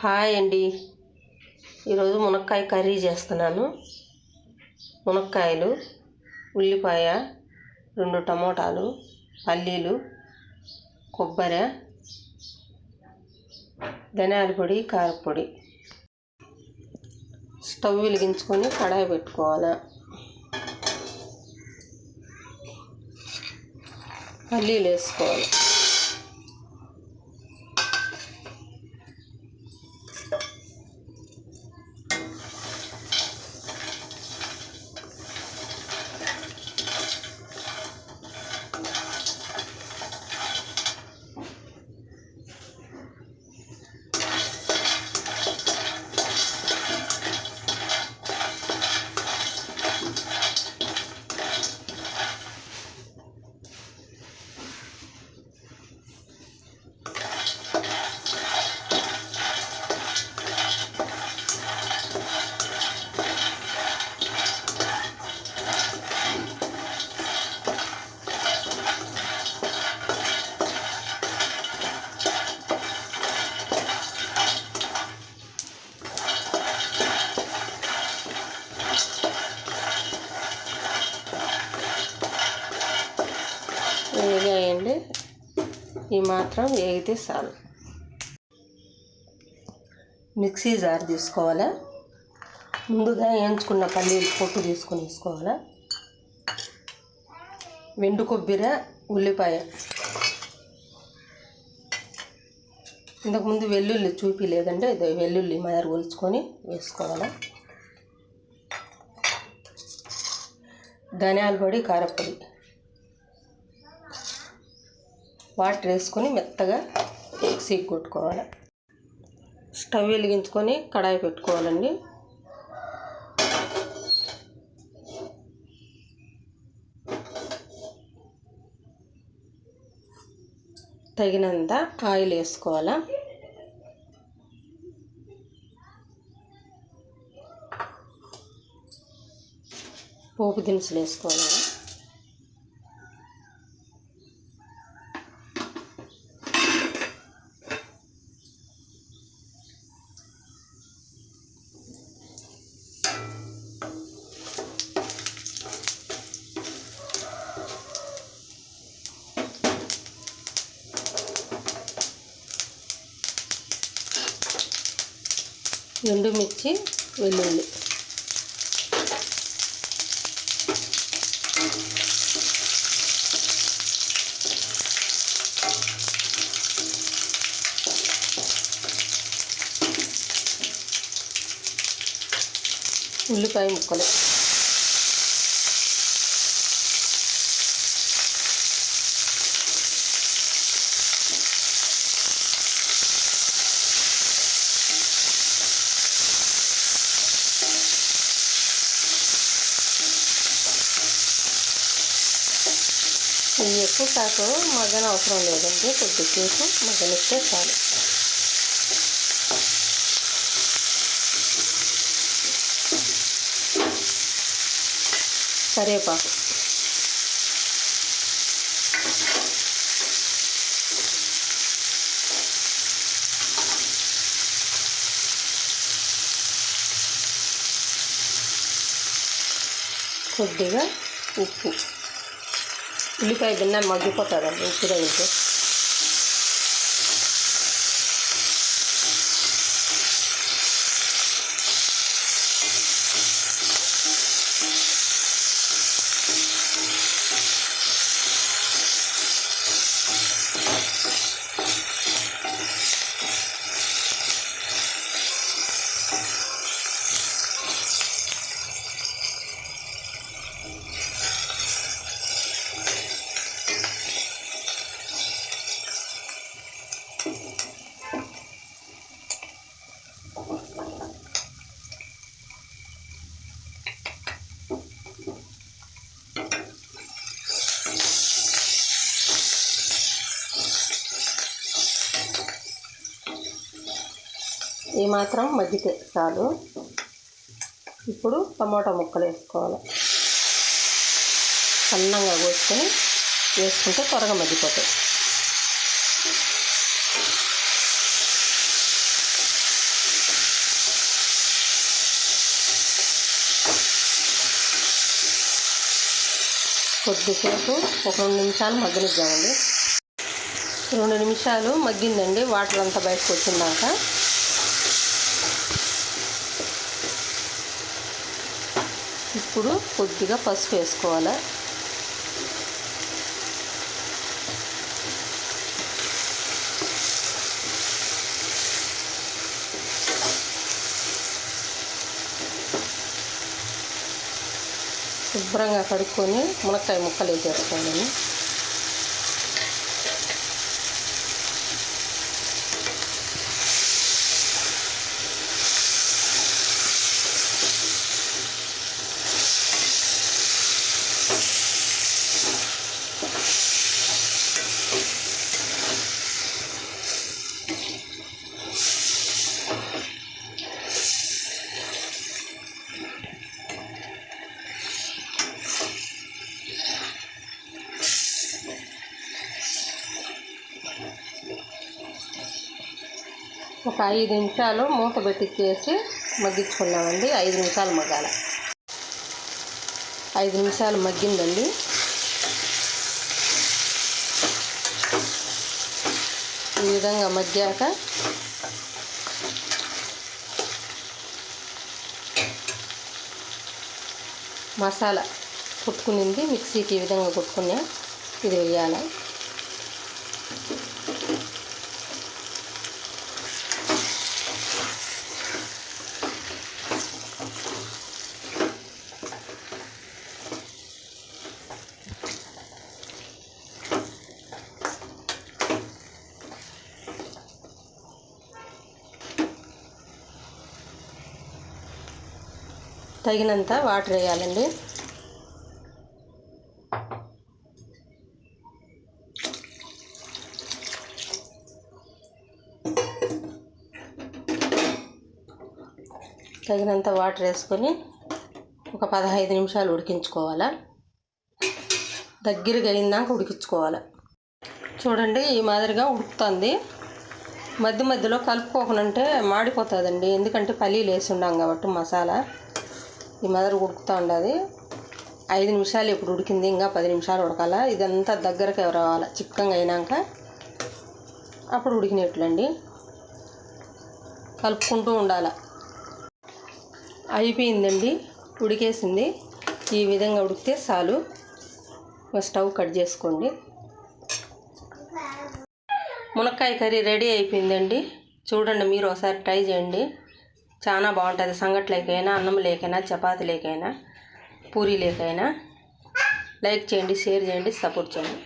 Hi అండి. ఈరోజు మునక్కాయ కర్రీ చేస్తున్నాను. మునక్కాయలు ఉల్లిపాయ రెండు టమోటాలు పల్లీలు కొబ్బరి ధనియాల పొడి కారపొడి స్టవ్ వెలిగించుకొని కడాయి పెట్టుకోవాలి. పల్లీలు వేసుకోవాలి. ఈ మాత్రం వేగితే చాలు మిక్సీ జార్ తీసుకోవాలా? ముందుగా వేయించుకున్న పల్లీలు పొట్టు తీసుకొని వేసుకోవాలా? వెండు కొబ్బరి ఉల్లిపాయ. ఇంతకుముందు వెల్లుల్లి చూపి లేదంటే ఇది వెల్లుల్లి మాదిరి ఒలుచుకొని వేసుకోవాలా? ధనియాల పొడి కారపొడి. వాటర్ వేసుకొని మెత్తగా మిక్సీ కొట్టుకోవాలి. స్టవ్ వెలిగించుకొని కడాయి పెట్టుకోవాలండి. తగినంత ఆయిల్ వేసుకోవాలా. పోపు దినుసులు వేసుకోవాలి. ఎండుమిర్చి వెల్లుల్లి. ఉల్లిపాయ ముక్కలు. ఇవి ఎక్కువ కాకు మగ్గన అవసరం లేదండి. కొద్దిసేపు మగ్గనిస్తే చాలు. కరివేపాకు. కొద్దిగా ఉప్పు. ఉల్లిపాయ గిన్నె మగ్గిపోతుందండి ఉప్పు ఈ మాత్రం మజ్జిగ చాలు. ఇప్పుడు టమోటా ముక్కలు వేసుకోవాలి. సన్నంగా కోసుకొని వేసుకుంటే త్వరగా మజ్జిపోతాయి కొద్దిసేపు ఒక రెండు నిమిషాలు మగ్గనిద్దామండి. రెండు నిమిషాలు మగ్గిందండి వాటర్ అంతా బయటకు వచ్చిందాక. ఇప్పుడు కొద్దిగా పసుపు వేసుకోవాలి? శుభ్రంగా కడుక్కొని మునక్కాయ ముక్కలు వేసేసుకోవాలి ఒక ఐదు నిమిషాలు మూత పెట్టించేసి మగ్గించుకున్నామండి. ఐదు నిమిషాలు మగ్గాల. ఐదు నిమిషాలు మగ్గిందండి. ఈ విధంగా మగ్గాక మసాలా కొట్టుకునింది. మిక్సీకి ఈ విధంగా కొట్టుకున్నా ఇది వేయాలి. తగినంత వాటర్ వేయాలండి. తగినంత వాటర్ వేసుకొని ఒక పదహైదు నిమిషాలు ఉడికించుకోవాలా. దగ్గరగా అయిందాక ఉడికించుకోవాలి. చూడండి ఈ మాదిరిగా ఉడుకుతుంది. మధ్య మధ్యలో కలుపుకోకనంటే మాడిపోతుందండి. ఎందుకంటే పల్లీలు వేసి ఉండాం కాబట్టి మసాలా. ఈ మదర్ ఉడుకుతూ ఉండదు. ఐదు నిమిషాలు ఇప్పుడు ఉడికింది ఇంకా పది నిమిషాలు ఉడకాల. ఇదంతా దగ్గరకు రావాలి చిక్కగా అయినాక. అప్పుడు ఉడికినట్లండి. కలుపుకుంటూ ఉండాలి. అయిపోయిందండి ఉడికేసింది. ఈ విధంగా ఉడికితే చాలు. స్టవ్ కట్ చేసుకోండి. మునక్కాయ కర్రీ రెడీ అయిపోయిందండి. చూడండి మీరు ఒకసారి ట్రై చేయండి. చాలా బాగుంటుంది. సంగట్లేకైనా అన్నం లేకైనా చపాతి లేకైనా పూరీ లేకైనా. లైక్ చేయండి షేర్ చేయండి సపోర్ట్ చేయండి.